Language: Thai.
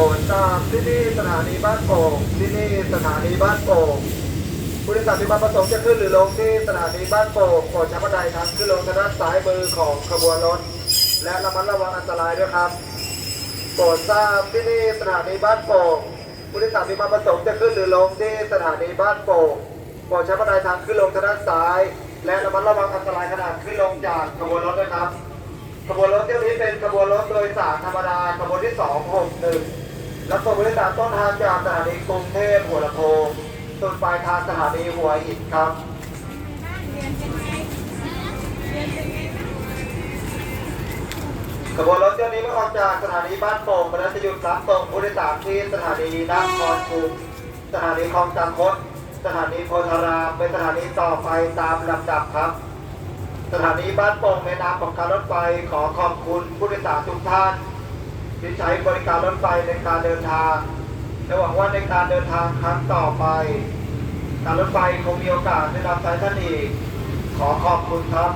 รดตามที่นี่สถานีบ้านโป่งที่นี่สถานีบ้านโป่งผู้โดยสารมีความประสงค์จะขึ้นหรือลงที่สถานีบ้านโป่งโปรดใช้บันไดทางขึ้นลงทางด้านซ้ายมือของขบวนรถ และระมัดระวังอันตรายด้วยครับโปรดทราบที่นี่สถานีบ้านโป่งผู้โดยสารมีความประสงค์จะขึ้นหรือลงที่สถานีบ้านโป่งโปรดใช้บันไดทางขึ้นลงทางด้านซ้าย และระมัดระวังอันตรายขณะขึ้นลงจากขบวนรถด้วยครับขบวนรถเที่ยวนี้เป็นขบวนรถโดยสารธรรมดาขบวนที่ 261 และส่งผู้โดยสารต้นทางจากสถานีกรุงเทพหัวลำโพงส่วนปลายทางสถานีหัวหินครับขบวนรถเที่ยวนี้เมื่อออกจากสถานีบ้านโป่งมันจะหยุดรับส่งผู้โดยสารที่สถานีนครชุมสถานีคลองจันทคตสถานีโพธารามเป็นสถานีต่อไปตามลำดับครับ สถานีบ้านโป่งในนามของการรถไฟขอขอบคุณผู้โดยสารทุกท่าน ที่ใช้บริการรถไฟในการเดินทางและหวังว่าในการเดินทางครั้งต่อไป การรถไฟคงมีโอกาสได้รับใช้ท่านอีก ขอขอบคุณครับ